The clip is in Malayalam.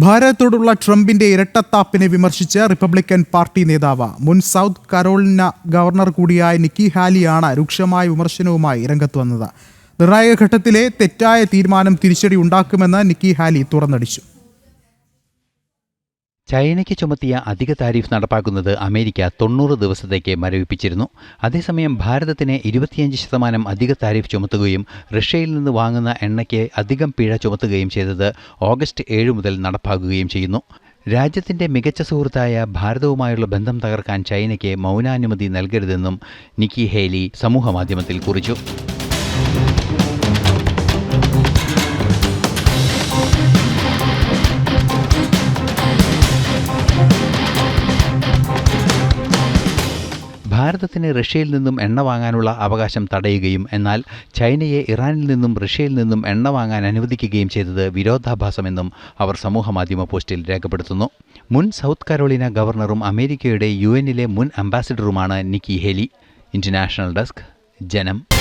ഭാരതത്തോടുള്ള ട്രംപിന്റെ ഇരട്ടത്താപ്പിനെ വിമർശിച്ച് റിപ്പബ്ലിക്കൻ പാർട്ടി നേതാവ് മുൻ സൗത്ത് കരോളിന ഗവർണർ കൂടിയായ നിക്കി ഹാലിയാണ് രൂക്ഷമായ വിമർശനവുമായി രംഗത്ത് വന്നത്. നിർണായക ഘട്ടത്തിലെ തെറ്റായ തീരുമാനം തിരിച്ചടി ഉണ്ടാക്കുമെന്ന് നിക്കി ഹാലി തുറന്നടിച്ചു. ചൈനയ്ക്ക് ചുമത്തിയ അധിക താരിഫ് നടപ്പാക്കുന്നത് അമേരിക്ക തൊണ്ണൂറ് ദിവസത്തേക്ക് മരവിപ്പിച്ചിരുന്നു. അതേസമയം ഭാരതത്തിന് ഇരുപത്തിയഞ്ച് ശതമാനം അധിക താരിഫ് ചുമത്തുകയും റഷ്യയിൽ നിന്ന് വാങ്ങുന്ന എണ്ണയ്ക്ക് അധികം പിഴ ചുമത്തുകയും ചെയ്തത് ഓഗസ്റ്റ് ഏഴ് മുതൽ നടപ്പാക്കുകയും ചെയ്യുന്നു. രാജ്യത്തിന്റെ മികച്ച സുഹൃത്തായ ഭാരതവുമായുള്ള ബന്ധം തകർക്കാൻ ചൈനയ്ക്ക് മൗനാനുമതി നൽകരുതെന്നും നിക്കി ഹേലി സമൂഹമാധ്യമത്തിൽ കുറിച്ചു. ഭാരതത്തിന് റഷ്യയിൽ നിന്നും എണ്ണ വാങ്ങാനുള്ള അവകാശം തടയുകയും എന്നാൽ ചൈനയെ ഇറാനിൽ നിന്നും റഷ്യയിൽ നിന്നും എണ്ണ വാങ്ങാൻ അനുവദിക്കുകയും ചെയ്തത് വിരോധാഭാസമെന്നും അവർ സമൂഹമാധ്യമ പോസ്റ്റിൽ രേഖപ്പെടുത്തുന്നു. മുൻ സൗത്ത് കരോളിന ഗവർണറും അമേരിക്കയുടെ യു മുൻ അംബാസിഡറുമാണ് Nikki Haley. International desk Janam.